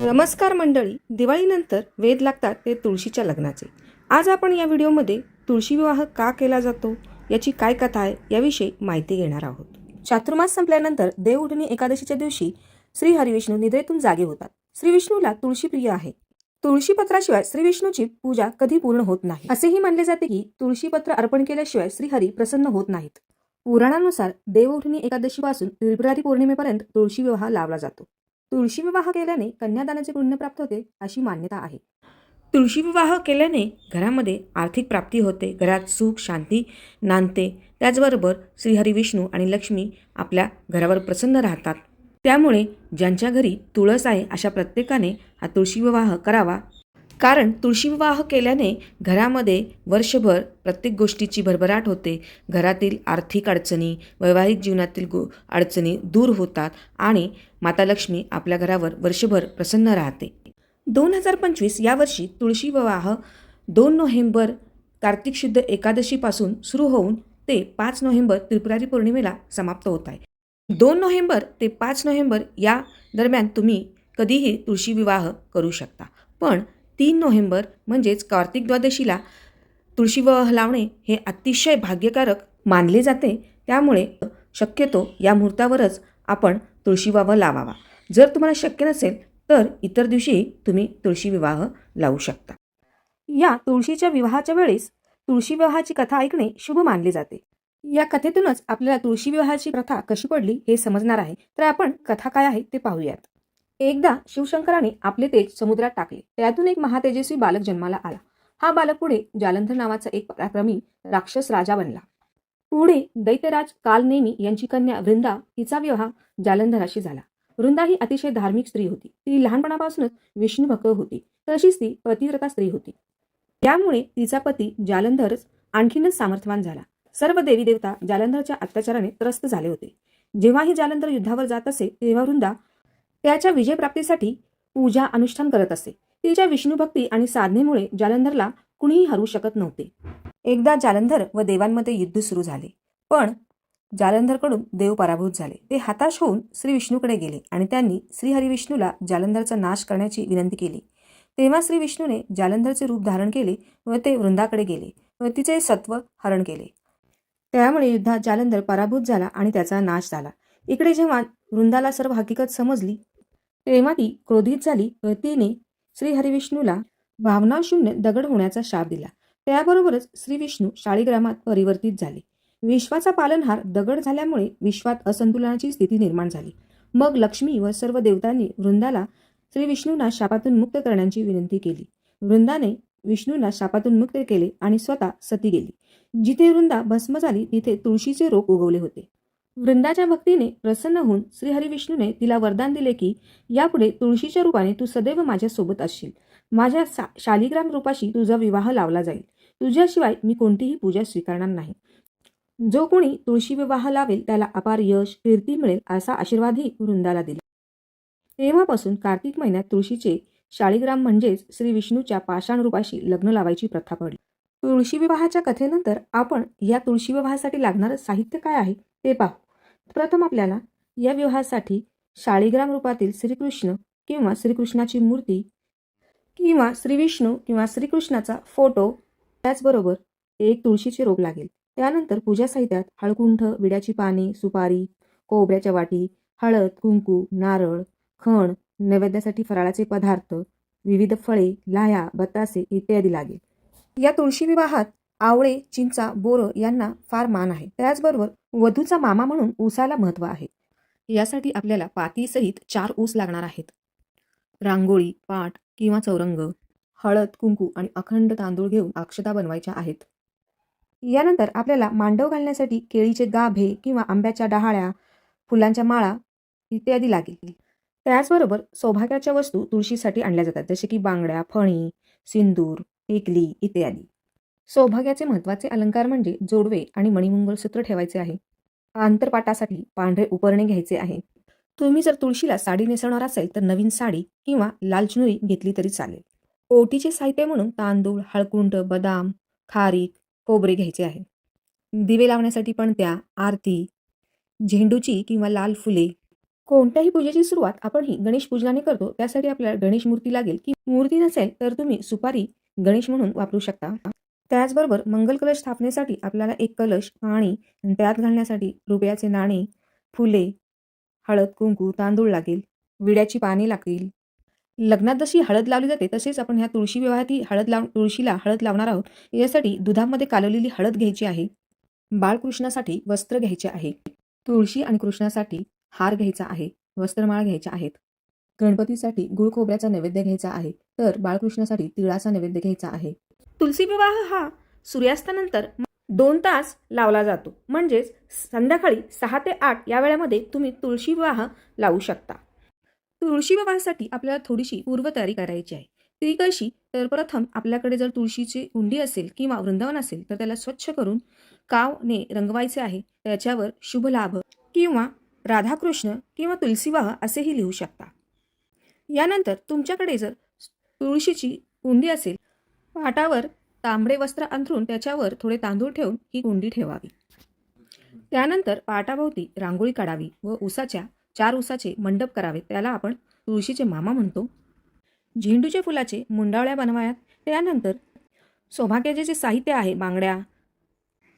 नमस्कार मंडळी. दिवाळीनंतर वेध लागतात ते तुळशीच्या लग्नाचे. आज आपण या व्हिडिओमध्ये तुळशी विवाह का केला जातो याची काय कथा आहे याविषयी माहिती घेणार आहोत. चातुर्मास संपल्यानंतर देवउठणी एकादशीच्या दिवशी श्री हरिविष्णू निद्रेतून जागे होतात. श्री विष्णूला तुळशी प्रिय आहे. तुळशीपत्राशिवाय श्री विष्णूची पूजा कधी पूर्ण होत नाही. असेही मानले जाते की तुळशीपत्र अर्पण केल्याशिवाय श्रीहरी प्रसन्न होत नाहीत. पुराणानुसार देवउठणी एकादशीपासून फेब्रुवारी पौर्णिमेपर्यंत तुळशी विवाह लावला जातो. तुळशी विवाह केल्याने कन्यादानाचे पुण्य प्राप्त होते अशी मान्यता आहे. तुळशी विवाह केल्याने घरामध्ये आर्थिक प्राप्ती होते. घरात सुख शांती नांदते. त्याचबरोबर श्रीहरी विष्णू आणि लक्ष्मी आपल्या घरावर प्रसन्न राहतात. त्यामुळे ज्यांच्या घरी तुळस आहे अशा प्रत्येकाने हा तुळशी विवाह करावा कारण तुळशी विवाह केल्याने घरामध्ये वर्षभर प्रत्येक गोष्टीची भरभराट होते. घरातील आर्थिक अडचणी वैवाहिक जीवनातील गो अडचणी दूर होतात आणि माता लक्ष्मी आपल्या घरावर वर्षभर प्रसन्न राहते. दोन हजार पंचवीस यावर्षी तुळशी विवाह दोन नोव्हेंबर कार्तिक शुद्ध एकादशीपासून सुरू होऊन ते पाच नोव्हेंबर त्रिपुरारी पौर्णिमेला समाप्त होत आहे. दोन नोव्हेंबर ते पाच नोव्हेंबर या दरम्यान तुम्ही कधीही तुळशी विवाह करू शकता. पण तीन नोव्हेंबर म्हणजेच कार्तिक द्वादशीला तुळशी विवाह लावणे हे अतिशय भाग्यकारक मानले जाते. त्यामुळे शक्यतो या मुहूर्तावरच आपण तुळशी विवाह लावावा. जर तुम्हाला शक्य नसेल तर इतर दिवशी तुम्ही तुळशी विवाह लावू शकता. या तुळशीच्या विवाहाच्या वेळेस तुळशी विवाहाची कथा ऐकणे शुभ मानले जाते. या कथेतूनच आपल्याला तुळशी विवाहाची प्रथा कशी पडली हे समजणार आहे. तर आपण कथा काय आहे ते पाहूयात. एकदा शिवशंकराने आपले तेज समुद्रात टाकले. त्यातून एक महातेजस्वी बालक जन्माला आला. हा बालक पुढे जालंधर नावाचा एक पराक्रमी राक्षस राजा बनला. पुढे दैत्यराज कालनेमी यांची कन्या वृंदा हिचा विवाह जालंधराशी झाला. वृंदा ही अतिशय धार्मिक स्त्री होती. ती लहानपणापासूनच विष्णुभक्त होती. तशीच ती पतिव्रता स्त्री होती. त्यामुळे तिचा पती जालंधरच आणखीनच सामर्थ्यवान झाला. सर्व देवी देवता जालंधरच्या अत्याचाराने त्रस्त झाले होते. जेव्हाही जालंधर युद्धावर जात असे तेव्हा वृंदा त्याच्या विजयप्राप्तीसाठी पूजा अनुष्ठान करत असे. तिच्या विष्णुभक्ती आणि साधनेमुळे जालंधरला कुणीही हरवू शकत नव्हते. एकदा जालंधर व देवांमध्ये युद्ध सुरू झाले. पण जालंधरकडून देव पराभूत झाले. ते हताश होऊन श्री विष्णूकडे गेले आणि त्यांनी श्री हरिविष्णूला जालंधरचा नाश करण्याची विनंती केली. तेव्हा श्री विष्णूने जालंधरचे रूप धारण केले व ते वृंदाकडे गेले व तिचे सत्व हरण केले. त्यामुळे युद्धात जालंधर पराभूत झाला आणि त्याचा नाश झाला. इकडे जेव्हा वृंदाला सर्व हकीकत समजली तेव्हा ती क्रोधित झाली व तिने श्री हरिविष्णूला भावनाशून्य दगड होण्याचा शाप दिला. त्याबरोबरच श्री विष्णू शाळीग्रामात परिवर्तित झाले. विश्वाचा पालनहार दगड झाल्यामुळे विश्वात असंतुलनाची स्थिती निर्माण झाली. मग लक्ष्मी व सर्व देवतांनी वृंदाला श्री विष्णूंना शापातून मुक्त करण्याची विनंती केली. वृंदाने विष्णूंना शापातून मुक्त केले आणि स्वतः सती गेली. जिथे वृंदा भस्म झाली तिथे तुळशीचे रोप उगवले होते. वृंदाच्या भक्तीने प्रसन्न होऊन श्रीहरिविष्णूने तिला वरदान दिले की यापुढे तुळशीच्या रूपाने तू सदैव माझ्यासोबत असशील. माझ्या सा शालिग्राम रूपाशी तुझा विवाह लावला जाईल. तुझ्याशिवाय मी कोणतीही पूजा स्वीकारणार नाही. जो कोणी तुळशी विवाह लावेल त्याला अपार यश कीर्ती मिळेल असा आशीर्वादही वृंदाला दिला. तेव्हापासून कार्तिक महिन्यात तुळशीचे शाळीग्राम म्हणजेच श्री विष्णूच्या पाषाण रूपाशी लग्न लावायची प्रथा पडली. तुळशी विवाहाच्या कथेनंतर आपण या तुळशी विवाहासाठी लागणारं साहित्य काय आहे ते पाहू. प्रथम आपल्याला या विवाहासाठी शाळीग्राम रूपातील श्रीकृष्ण किंवा श्रीकृष्णाची मूर्ती किंवा श्रीविष्णू किंवा श्रीकृष्णाचा फोटो त्याचबरोबर एक तुळशीचे रोप लागेल. त्यानंतर पूजा साहित्यात हळकुंठ विड्याची पाने सुपारी कोबऱ्याच्या वाटी हळद कुंकू नारळ खण नैवेद्यासाठी फराळाचे पदार्थ विविध फळे लाह्या बतासे इत्यादी लागेल. या तुळशी विवाहात आवळे चिंचा बोरं यांना फार मान आहे. त्याचबरोबर वधूचा मामा म्हणून ऊसाला महत्त्व आहे. यासाठी आपल्याला पातीसहित चार ऊस लागणार आहेत. रांगोळी पाट किंवा चौरंग हळद कुंकू आणि अखंड तांदूळ घेऊन अक्षता बनवायच्या आहेत. यानंतर आपल्याला मांडव घालण्यासाठी केळीचे गाभे किंवा आंब्याच्या डहाळ्या फुलांच्या माळा इत्यादी लागेल. त्याचबरोबर सौभाग्याच्या वस्तू तुळशीसाठी आणल्या जातात जसे की बांगड्या फणी सिंदूर टेकली इत्यादी. सौभाग्याचे महत्त्वाचे अलंकार म्हणजे जोडवे आणि मणिमंगळसूत्र ठेवायचे आहे. आंतरपाटासाठी पांढरे उपरणे घ्यायचे आहे. तुम्ही जर तुळशीला साडी नेसवणार असेल तर नवीन साडी किंवा लालचुनरी घेतली तरी चालेल. ओटीचे साहित्य म्हणून तांदूळ हळकुंड बदाम खारीक खोबरे घ्यायचे आहे. दिवे लावण्यासाठी पण त्या आरती झेंडूची किंवा लाल फुले. कोणत्याही पूजेची सुरुवात आपण ही गणेश पूजनाने करतो त्यासाठी आपल्याला गणेश मूर्ती लागेल की मूर्ती नसेल तर तुम्ही सुपारी गणेश म्हणून वापरू शकता. त्याचबरोबर मंगल कलश स्थापनेसाठी आपल्याला एक कलश पाणी आणि त्यात घालण्यासाठी रुपयाचे नाणे फुले हळद कुंकू तांदूळ लागेल विड्याची पाने लागतील. लग्नात जशी हळद लावली जाते तसेच आपण ह्या तुळशी विवाहातही हळद लाव तुळशीला हळद लावणार आहोत. यासाठी दुधामध्ये कालवलेली हळद घ्यायची आहे. बाळकृष्णासाठी वस्त्र घ्यायचे आहे. तुळशी आणि कृष्णासाठी हार घ्यायचा आहे. वस्त्रमाळ घ्यायच्या आहेत. गणपतीसाठी गुळ खोबऱ्याचा नैवेद्य घ्यायचा आहे. तर बाळकृष्णासाठी तिळाचा नैवेद्य घ्यायचा आहे. तुलसी विवाह हा सूर्यास्तानंतर दोन तास लावला जातो. म्हणजेच संध्याकाळी सहा ते आठ या वेळामध्ये तुम्ही तुळशी विवाह लावू शकता. तुळशी विवाहासाठी आपल्याला थोडीशी पूर्वतयारी करायची आहे. ती कशी? तर प्रथम आपल्याकडे जर तुळशीची हुंडी असेल किंवा वृंदावन असेल तर त्याला स्वच्छ करून कावने रंगवायचे आहे. त्याच्यावर शुभ लाभ किंवा राधाकृष्ण किंवा तुलसीवाह असेही लिहू शकता. यानंतर तुमच्याकडे जर तुळशीची हुंडी असेल पाटावर तांबडे वस्त्र अंथरून त्याच्यावर थोडे तांदूळ ठेवून ही कुंडी ठेवावी. त्यानंतर पाटाभोवती रांगोळी काढावी व उसाच्या चार उसाचे मंडप करावे. त्याला आपण तुळशीचे मामा म्हणतो. झेंडूच्या फुलाचे मुंडावळ्या बनवाव्यात. त्यानंतर सौभाग्याचे जे साहित्य आहे बांगड्या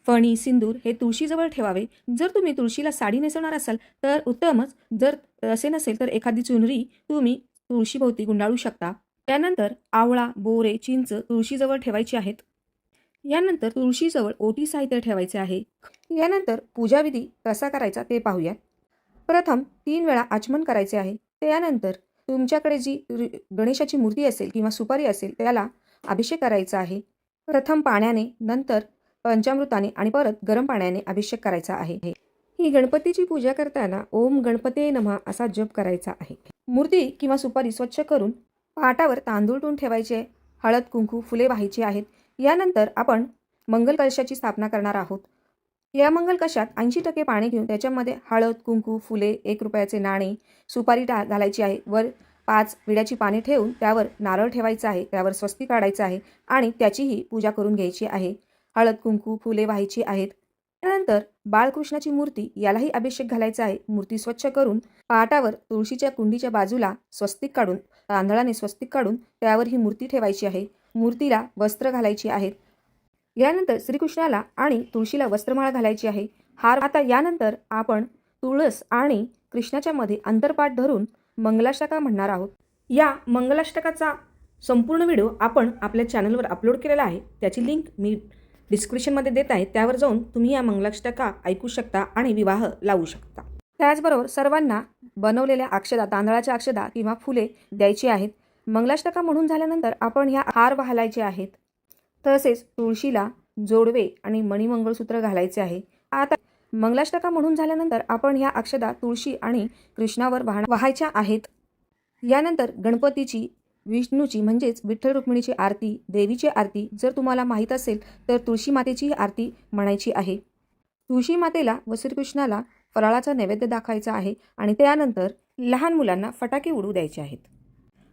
फणी सिंदूर हे तुळशीजवळ ठेवावे. जर तुम्ही तुळशीला साडी नेसवणार असाल तर उत्तमच. जर असे नसेल तर एखादी चुनरी तुम्ही तुळशीभोवती गुंडाळू शकता. त्यानंतर आवळा बोरे चिंच तुळशीजवळ ठेवायची आहेत. यानंतर तुळशीजवळ ओटी साहित्य ठेवायचे आहे. यानंतर पूजाविधी कसा करायचा ते पाहूयात प्रथम तीन वेळा आचमन करायचे आहे. त्यानंतर तुमच्याकडे जी गणेशाची मूर्ती असेल किंवा सुपारी असेल त्याला अभिषेक करायचा आहे. प्रथम पाण्याने नंतर पंचामृताने आणि परत गरम पाण्याने अभिषेक करायचा आहे. ही गणपतीची पूजा करताना ओम गणपते नमः असा जप करायचा आहे. मूर्ती किंवा सुपारी स्वच्छ करून पाटावर तांदूळ टून ठेवायचे हळद कुंकू फुले वाहायची आहेत. यानंतर आपण मंगल कलशाची स्थापना करणार आहोत. या मंगल कशात ऐंशी टक्के पाणी घेऊन त्याच्यामध्ये हळद कुंकू फुले एक रुपयाचे नाणे सुपारी टा घालायची आहे. वर पाच विड्याची पाने ठेवून त्यावर नारळ ठेवायचा आहे. त्यावर स्वस्ती काढायचं आहे आणि त्याचीही पूजा करून घ्यायची आहे. हळद कुंकू फुले व्हायची आहेत. त्यानंतर बाळकृष्णाची मूर्ती यालाही अभिषेक घालायचा आहे. मूर्ती स्वच्छ करून पाटावर तुळशीच्या कुंडीच्या बाजूला स्वस्तिक काढून तांदळाने स्वस्तिक काढून त्यावर ही मूर्ती ठेवायची आहे. मूर्तीला वस्त्र घालायची आहेत यानंतर श्रीकृष्णाला आणि तुळशीला वस्त्रमाळा घालायची आहे. हार आता यानंतर आपण तुळस आणि कृष्णाच्या मध्ये अंतरपाठ धरून मंगलाष्टका म्हणणार आहोत. या मंगलाष्टकाचा संपूर्ण व्हिडिओ आपण आपल्या चॅनलवर अपलोड केलेला आहे. त्याची लिंक मी डिस्क्रिप्शनमध्ये देत आहे त्यावर जाऊन तुम्ही या मंगलाष्टका ऐकू शकता आणि विवाह लावू शकता. त्याचबरोबर सर्वांना बनवलेल्या अक्षदा तांदळाच्या अक्षदा किंवा फुले द्यायची आहेत. मंगलाष्टका म्हणून झाल्यानंतर आपण ह्या हार वाहलायचे आहेत. तसेच तुळशीला जोडवे आणि मणिमंगळसूत्र घालायचे आहे. आता मंगलाष्टका म्हणून झाल्यानंतर आपण ह्या अक्षदा तुळशी आणि कृष्णावर वाहण वाहायच्या आहेत. यानंतर गणपतीची विष्णूची म्हणजेच विठ्ठल रुक्मिणीची आरती देवीची आरती जर तुम्हाला माहीत असेल तर तुळशी मातेची आरती म्हणायची आहे. तुळशी मातेला व श्रीकृष्णाला फराळाचा नैवेद्य दाखवायचा आहे आणि त्यानंतर लहान मुलांना फटाके उडू द्यायचे आहेत.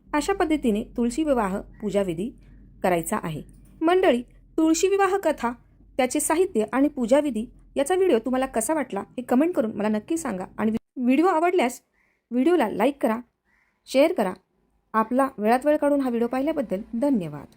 अशा पद्धतीने तुळशी विवाह पूजाविधी करायचा आहे. मंडळी तुळशी विवाह कथा त्याचे साहित्य आणि पूजाविधी याचा व्हिडिओ तुम्हाला कसा वाटला हे कमेंट करून मला नक्की सांगा आणि व्हिडिओ आवडल्यास व्हिडिओला लाईक करा शेअर करा आपला वेळात वेळ काढून हा व्हिडिओ पाहिल्याबद्दल धन्यवाद.